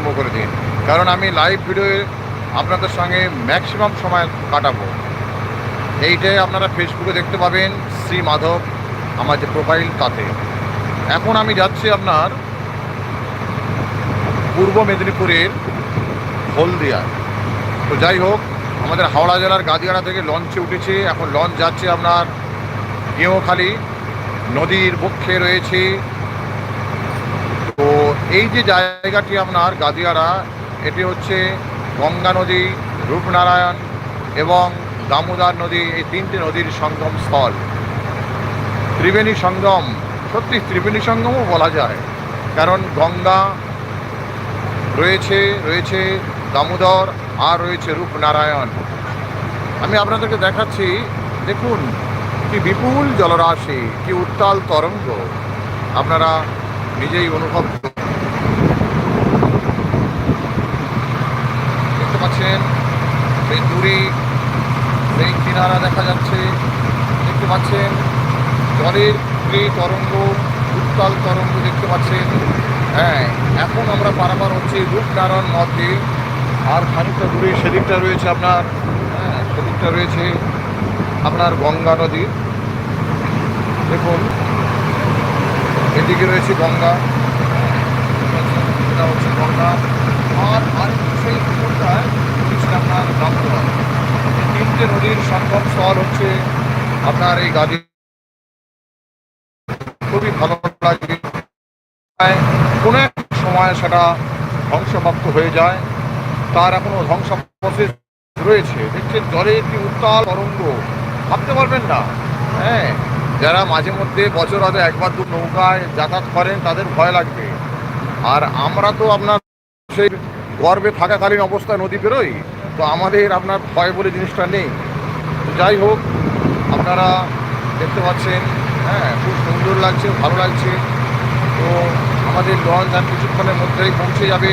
আরম্ভ করে দিন। কারণ আমি লাইভ ভিডিওয়ে আপনাদের সঙ্গে ম্যাক্সিমাম সময় কাটাবো। এইটাই আপনারা ফেসবুকে দেখতে পাবেন শ্রী মাধব, আমার যে প্রোফাইল তাতে। এখন আমি যাচ্ছি আপনার পূর্ব মেদিনীপুরের হলদিয়া তো যাই হোক, আমাদের হাওড়া জেলার গাদিয়াড়া থেকে লঞ্চে উঠেছে। এখন লঞ্চ যাচ্ছে আপনার গেঁওখালি। নদীর বক্ষে রয়েছে এই যে জায়গাটি আপনার গাদিয়াড়া এটি হচ্ছে গঙ্গা নদী, রূপনারায়ণ এবং দামোদর নদী, এই তিনটি নদীর সঙ্গম স্থল। ত্রিবেণী সঙ্গম, সত্যি ত্রিবেণী সঙ্গমও বলা যায়, কারণ গঙ্গা রয়েছে রয়েছে দামোদর আর রয়েছে রূপনারায়ণ। আমি আপনাদেরকে দেখাচ্ছি, দেখুন, কি বিপুল জলরাশি, কি উত্তাল তরঙ্গ। আপনারা নিজেই অনুভব করুন। দেখতে পাচ্ছেন দূরে সেই কিনারা দেখা যাচ্ছে। দেখতে পাচ্ছেন, জলের যে তরঙ্গ, উত্তাল তরঙ্গ দেখতে পাচ্ছেন। হ্যাঁ এখন আমরা পারাপার হচ্ছে রূপনারায়ণ নদে আর খানিকটা দূরে সেদিকটা রয়েছে আপনার হ্যাঁ সেদিকটা রয়েছে আপনার গঙ্গা নদী। দেখুন, এদিকে রয়েছে গঙ্গা। এটা হচ্ছে গঙ্গা। আর আর সেই পুকুরটায় রয়েছে আপনার দামোদর এই তিনটে নদীর সঙ্গম স্থল হচ্ছে, আপনার এই গাদি খুবই ভালো লাগে কোনো এক সময় সেটা ধ্বংসপ্রাপ্ত হয়ে যায়। তার এখনও ধ্বংস রয়েছে। দেখছেন জলে একটি উত্তাল তরঙ্গ। ভাবতে পারবেন না। হ্যাঁ যারা মাঝে মধ্যে বছর হয়তো একবার দু নৌকায় যাতায়াত করেন, তাদের ভয় লাগবে। আর আমরা তো আপনার সেই গর্বে থাকাকালীন অবস্থায় নদী বেরোই তো আমাদের আপনার ভয় বলে জিনিসটা নেই। যাই হোক, আপনারা দেখতে পাচ্ছেন হ্যাঁ খুব সুন্দর লাগছে, ভালো লাগছে। তো আমাদের লঞ্চ আর কিছুক্ষণের মধ্যেই পৌঁছে যাবে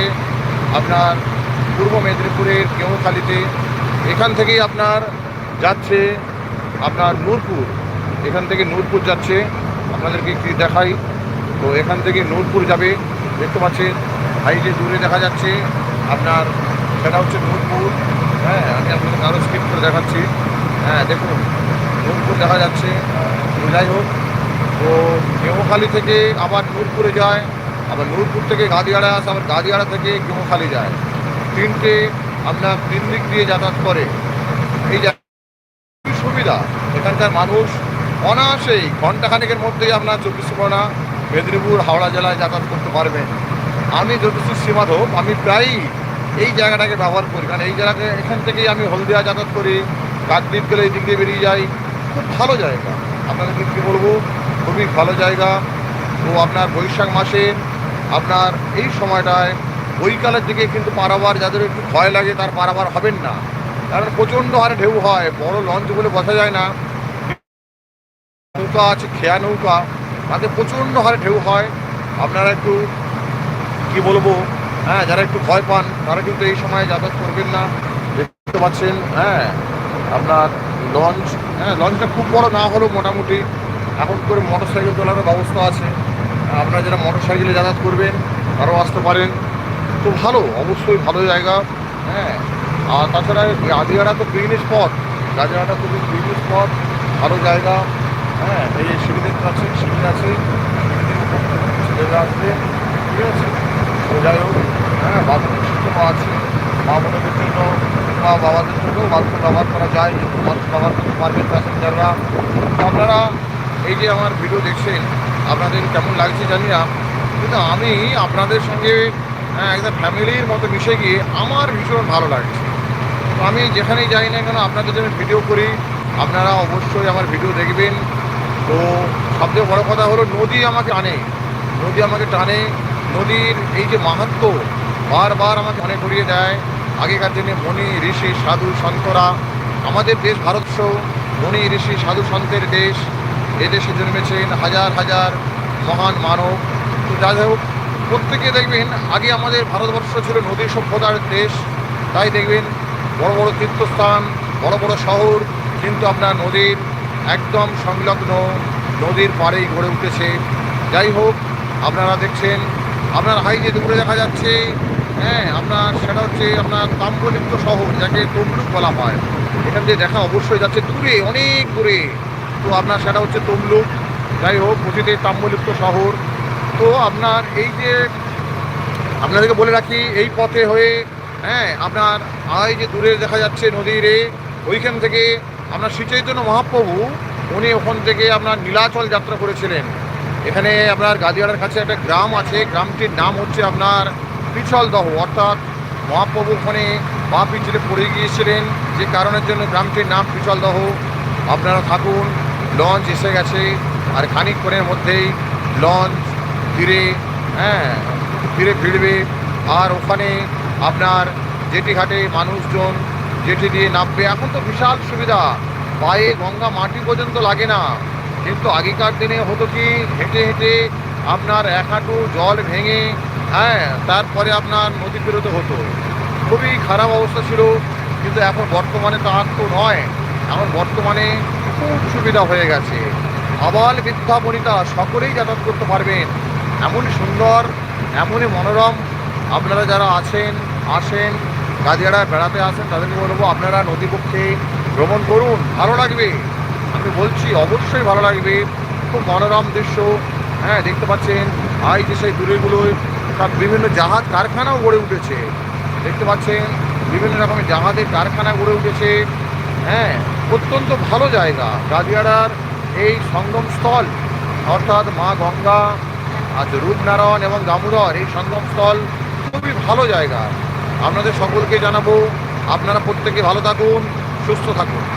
আপনার পূর্ব মেদিনীপুরের কেউখালিতে এখান থেকেই আপনার যাচ্ছে আপনার নূরপুর। এখান থেকে নূরপুর যাচ্ছে, আপনাদেরকে একটু দেখাই। তো এখান থেকে নূরপুর যাবে, দেখতে পাচ্ছেন হাইটে দূরে দেখা যাচ্ছে, আপনার সেটা হচ্ছে নূরপুর। হ্যাঁ আমি আপনাদের আরও স্কিপ করে দেখাচ্ছি। হ্যাঁ দেখুন নূরপুর দেখা যাচ্ছে। যাই হোক, তো কেউখালি থেকে আবার নূরপুরে যায়, আবার নূরপুর থেকে গাদিয়াড়া আসে, আবার গাদিয়াড়া থেকে কেউখালি যায়। তিনটে আপনার তিন দিক দিয়ে যাতায়াত করে। এই সুবিধা? এখানকার মানুষ অনায়াসেই ঘন্টাখানেকের মধ্যেই আপনার চব্বিশ পরগনা, মেদিনীপুর, হাওড়া জেলায় যাতায়াত করতে পারবেন। আমি যথেষ্ট সীমাধব আমি প্রায়ই এই জায়গাটাকে ব্যবহার করি। কারণ এই জায়গাকে, এখান থেকেই আমি হলদিয়া যাতায়াত করি কাকদ্বীপ গেলে এই দিক দিয়ে বেরিয়ে যাই। খুব ভালো জায়গা। আপনাদেরকে কী বলব, খুবই ভালো জায়গা। তো আপনার বৈশাখ মাসে আপনার এই সময়টায় বৈকালের দিকে কিন্তু পারাবার যাদের একটু ভয় লাগে তার পারাবার হবেন না। কারণ প্রচণ্ড হারে ঢেউ হয়, বড় লঞ্চ বলে বসা যায় না। নৌকা আছে, খেয়া নৌকা, তাতে প্রচণ্ড হারে ঢেউ হয়। আপনারা একটু, কি বলব হ্যাঁ যারা একটু ভয় পান, তারা কিন্তু এই সময় যাতায়াত করবেন না। দেখতে পাচ্ছেন হ্যাঁ। আপনার লঞ্চ হ্যাঁ লঞ্চটা খুব বড় না হলেও মোটামুটি এখন করে মোটর সাইকেল তোলারও ব্যবস্থা আছে। আপনারা যারা মোটর সাইকেলে যাতায়াত করবেন, তারাও আসতে পারেন। তো ভালো, অবশ্যই ভালো জায়গা। হ্যাঁ আর তাছাড়া গাদিয়াড়া তো পিকনিক স্পট গাদিয়াড়া তো পিকনিক স্পট ভালো জায়গা। হ্যাঁ এই যে সিঁড়ি দেখতে পাচ্ছেন সিঁড়ি আছে। ছেলেরা আসবে ঠিক আছে। তো যাই হোক হ্যাঁ বাথরুম সিস্টেমও আছে, মা জন্য মা বাবাদের জন্য বাথরুম ব্যবহার করা যায় বাথরুম ব্যবহার করতে পারবেন প্যাসেঞ্জাররা। আপনারা এই যে আমার ভিডিও দেখছেন আপনাদের কেমন লাগছে জানি না কিন্তু আমি আপনাদের সঙ্গে হ্যাঁ, একদম ফ্যামিলির মতো মিশে গিয়ে আমার ভীষণ ভালো লাগছে। তো আমি যেখানেই যাই না কেন আপনাদের জন্য ভিডিও করি আপনারা অবশ্যই আমার ভিডিও দেখবেন। তো সবচেয়ে বড় কথা হলো নদী আমাকে আনে। নদী আমাকে টানে। নদীর এই যে মাহাত্ম বারবার আমাকে মনে করিয়ে দেয়। আগেকার দিনে মণি, ঋষি, সাধু, সন্তরা, আমাদের দেশ ভারতবর্ষ মণি, ঋষি, সাধু, সন্তের দেশ এদেশে জন্মেছেন হাজার হাজার মহান মানব। তো যাই হোক, প্রত্যেকে দেখবেন, আগে আমাদের ভারতবর্ষ ছিল নদী সভ্যতার দেশ, তাই দেখবেন, বড় বড় তীর্থস্থান, বড় বড় শহর, কিন্তু আপনার নদীর একদম সংলগ্ন নদীর পাড়েই গড়ে উঠেছে। যাই হোক, আপনারা দেখছেন, আপনার হাই যে দূরে দেখা যাচ্ছে হ্যাঁ আপনার সেটা হচ্ছে আপনার তাম্রলিপ্ত শহর, যাকে তমলুক বলা হয়। এখান দিয়ে দেখা অবশ্যই যাচ্ছে দূরে, অনেক দূরে। তো আপনার সেটা হচ্ছে তমলুক। যাই হোক অতীতের তাম্রলিপ্ত শহর। তো আপনার এই যে, আপনাদেরকে বলে রাখি, এই পথে হয়ে হ্যাঁ আপনার এই যে দূরে দেখা যাচ্ছে নদীর, ওইখান থেকে আপনার শ্রীচৈতন্য মহাপ্রভু, উনি ওখান থেকে আপনার নীলাচল যাত্রা করেছিলেন। এখানে আপনার গাদিয়াড়ার কাছে একটা গ্রাম আছে। গ্রামটির নাম হচ্ছে আপনার পিছলদহ অর্থাৎ মহাপ্রভু ওখানে পা পিছলে পড়ে গিয়েছিলেন, যে কারণের জন্য গ্রামটির নাম পিছলদহ আপনারা থাকুন, লঞ্চ এসে গেছে, আর খানিকক্ষণের মধ্যেই লঞ্চ ধীরে হ্যাঁ ধীরে ফিরবে আর ওখানে আপনার জেটি ঘাটে মানুষজন জেটি দিয়ে নামবে। এখন তো বিশাল সুবিধা, পায়ে গঙ্গা মাটি পর্যন্ত লাগে না। কিন্তু আগেকার দিনে হতো কি, হেঁটে হেঁটে আপনার এক হাঁটু জল ভেঙে হ্যাঁ তারপরে আপনার নদী পেরোতে হতো। খুবই খারাপ অবস্থা ছিল, কিন্তু এখন বর্তমানে তা তো নয়। এখন বর্তমানে খুব সুবিধা হয়ে গেছে। আবাল বৃদ্ধা বনিতা, সকলেই যাতায়াত করতে পারবেন। এমনই সুন্দর, এমনই মনোরম। আপনারা যারা আছেন, আসেন গাদিয়াড়ায় বেড়াতে আসেন, তাদেরকে বলব আপনারা নদীপক্ষে ভ্রমণ করুন। ভালো লাগবে। আমি বলছি, অবশ্যই ভালো লাগবে। খুব মনোরম দৃশ্য। হ্যাঁ দেখতে পাচ্ছেন আর এই যে সেই দূরেগুলোয় বিভিন্ন জাহাজ কারখানাও গড়ে উঠেছে। দেখতে পাচ্ছেন, বিভিন্ন রকমের জাহাজের কারখানা গড়ে উঠেছে। হ্যাঁ অত্যন্ত ভালো জায়গা। গাদিয়াড়ার এই সঙ্গমস্থল অর্থাৎ মা গঙ্গা আর রূপনারায়ণ এবং দামোদর এই সঙ্গমস্থল খুবই ভালো জায়গা। আপনাদের সকলকে জানাব, আপনারা প্রত্যেকে ভালো থাকুন, সুস্থ থাকুন।